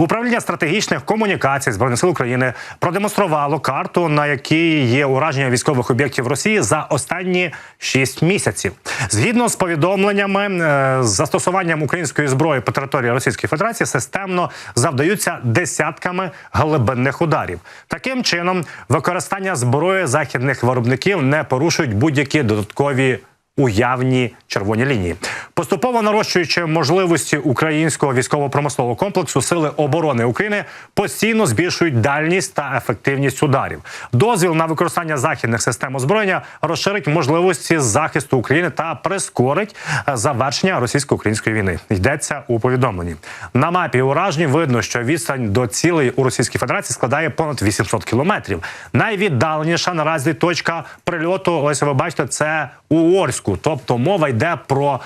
Управління стратегічних комунікацій збройних сил України продемонструвало карту, на якій є ураження військових об'єктів Росії за останні 6 місяців. Згідно з повідомленнями, е, з застосуванням української зброї по території Російської Федерації системно завдаються десятками глибинних ударів. Таким чином, використання зброї західних виробників не порушують будь-які додаткові уявні червоні лінії, поступово нарощуючи можливості українського військово-промислового комплексу, сили оборони України постійно збільшують дальність та ефективність ударів. Дозвіл на використання західних систем озброєння розширить можливості захисту України та прискорить е, завершення російсько-української війни. Йдеться у повідомленні на мапі уражень. Видно, що відстань до цілей у Російській Федерації складає понад 800 кілометрів. Найвіддаленіша наразі точка прильоту. Ось ви бачите, це у Орську. Тобто мова йде про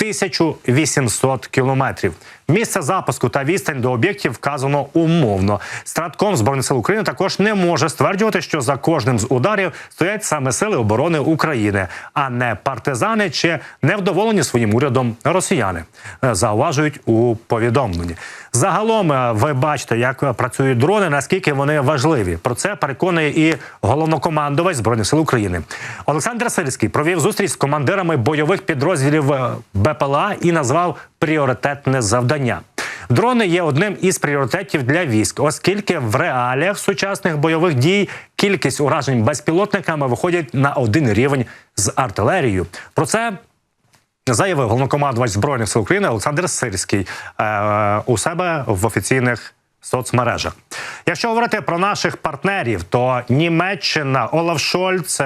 1800 кілометрів. Місце запуску та відстань до об'єктів вказано умовно. Стратком збройних сил України також не може стверджувати, що за кожним з ударів стоять саме сили оборони України, а не партизани чи невдоволені своїм урядом росіяни. е, Зауважують у повідомленні. Загалом е, ви бачите, як працюють дрони, наскільки вони важливі. Про це переконує і головнокомандувач збройних сил України. Олександр Сирський провів зустріч з командирами бойових підрозділів е, БПЛА і назвав пріоритетне завдання. Дрони є одним із пріоритетів для військ, оскільки в реаліях сучасних бойових дій кількість уражень безпілотниками виходять на один рівень з артилерією. Про це заявив головнокомандувач збройних сил України Олександр Сирський е, у себе в офіційних соцмережах. Якщо говорити про наших партнерів, то Німеччина Олаф Шольц.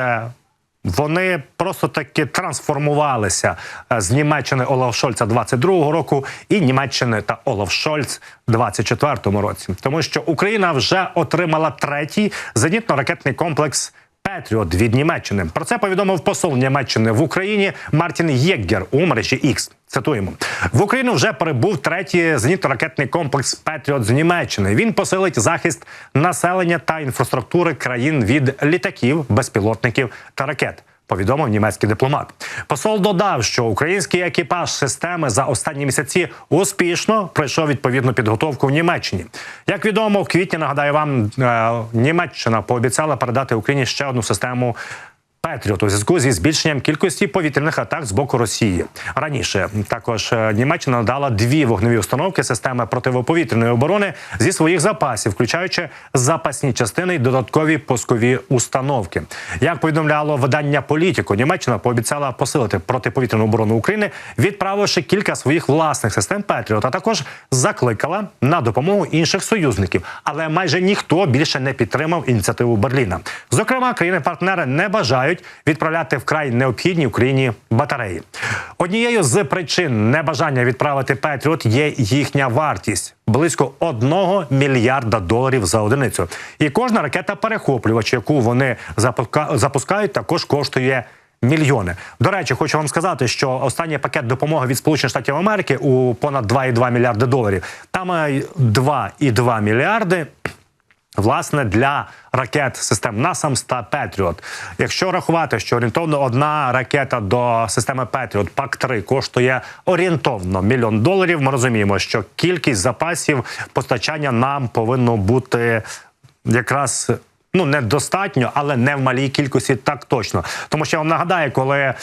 Вони просто таки трансформувалися е, з Німеччини Олаф Шольца 22-го року і Німеччини та Олаф Шольц 24-му році, тому що Україна вже отримала третій зенітно-ракетний комплекс Петріот від Німеччини. Про це повідомив посол Німеччини в Україні Мартін Єггер у мережі X. Цитуємо в Україну вже перебув третій зенітно-ракетний комплекс Петріот з Німеччини. Він посилить захист населення та інфраструктури країн від літаків, безпілотників та ракет. Повідомив німецький дипломат. Посол додав, що український екіпаж системи за останні місяці успішно пройшов відповідну підготовку в Німеччині. Як відомо, в квітні нагадаю вам, е, Німеччина пообіцяла передати Україні ще одну систему. Петріот у зв'язку зі збільшенням кількості повітряних атак з боку Росії раніше також е, Німеччина надала дві вогневі установки системи противоповітряної оборони зі своїх запасів, включаючи запасні частини й додаткові пускові установки. Як повідомляло видання політику, Німеччина пообіцяла посилити протиповітряну оборону України, відправивши кілька своїх власних систем Петріот, а також закликала на допомогу інших союзників. Але майже ніхто більше не підтримав ініціативу Берліна. Зокрема, країни-партнери не бажають відправляти вкрай необхідні Україні батареї. Однією з причин небажання відправити Петріот є їхня вартість близько 1 мільярда доларів за одиницю. І кожна ракета перехоплювач, яку вони запускають, також коштує. Мільйони до речі, хочу вам сказати, що останній пакет допомоги від Сполучених Штатів Америки у понад 2,2 мільярди доларів. Там е, 2,2 мільярди Власне, для ракет систем НАСАМС та Петріот. Якщо рахувати, що орієнтовно одна ракета до системи Петріот ПАК-3 коштує орієнтовно мільйон доларів, ми розуміємо, що кількість запасів постачання нам повинно бути якраз. Ну, недостатньо, але не в малій кількості так точно. Тому що я вам нагадаю, коли е,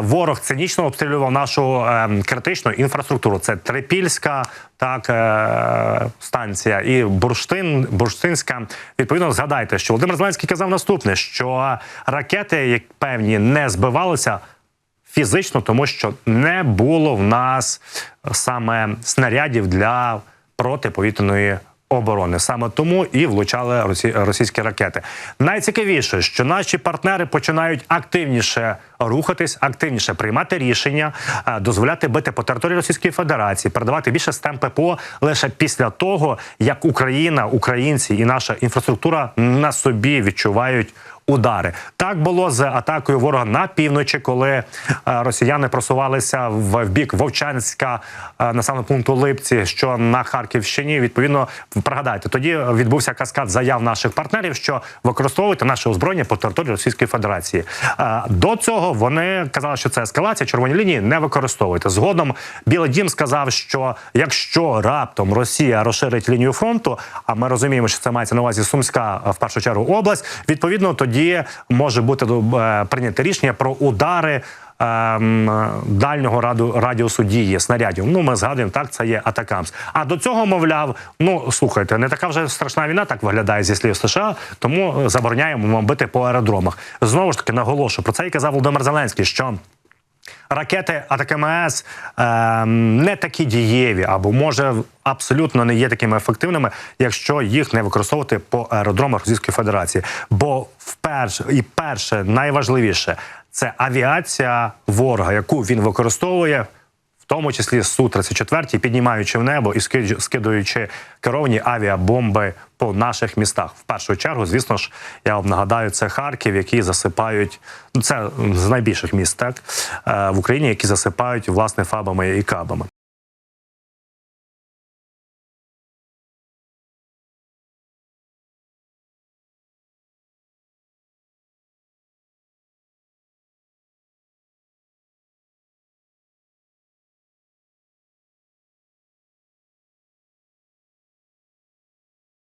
ворог цинічно обстрілював нашу е, критичну інфраструктуру, це Трипільська, так е, станція і Бурштин, Бурштинська. Відповідно, згадайте, що Володимир Зеленський казав наступне: що ракети, як певні, не збивалися фізично, тому що не було в нас саме снарядів для протиповітряної оборони. Саме тому і влучали росі- російські ракети. Найцікавіше, що наші партнери починають активніше рухатись, активніше приймати рішення, е, дозволяти бити по території Російської Федерації, передавати більше систем ППО лише після того, як Україна, українці і наша інфраструктура на собі відчувають удари. Так було з атакою ворога на півночі, коли е, росіяни просувалися в бік Вовчанська е, населеного пункту Липці, що на Харківщині. Відповідно, пригадайте, тоді відбувся каскад заяв наших партнерів, що використовуйте наше озброєння по території Російської Федерації. Е, До цього вони казали, що це ескалація, червоні лінії не використовуйте. Згодом Білий Дім сказав, що якщо раптом Росія розширить лінію фронту, а ми розуміємо, що це мається на увазі Сумська в першу чергу область. Відповідно, тоді може бути е, прийняте рішення про удари. ем, Дальнього раду радіусу дії снарядів. Ну, ми згадуємо, так це є Атакамс. А до цього, мовляв, ну слухайте, не така вже страшна війна, так виглядає зі слів США, тому забороняємо вам бити по аеродромах. Знову ж таки, наголошую про це і казав Володимир Зеленський, що ракети АТКМС е, не такі дієві, або може абсолютно не є такими ефективними, якщо їх не використовувати по аеродромах Російської Федерації. Бо вперше і перше найважливіше це авіація ворога, яку він використовує. Тому числі су 34 піднімаючи в небо і скид- скидуючи керовані авіабомби по наших містах. В першу чергу, звісно ж, я вам нагадаю, це Харків, які засипають ну це з найбільших міст, так е, в Україні, які засипають власне фабами і кабами.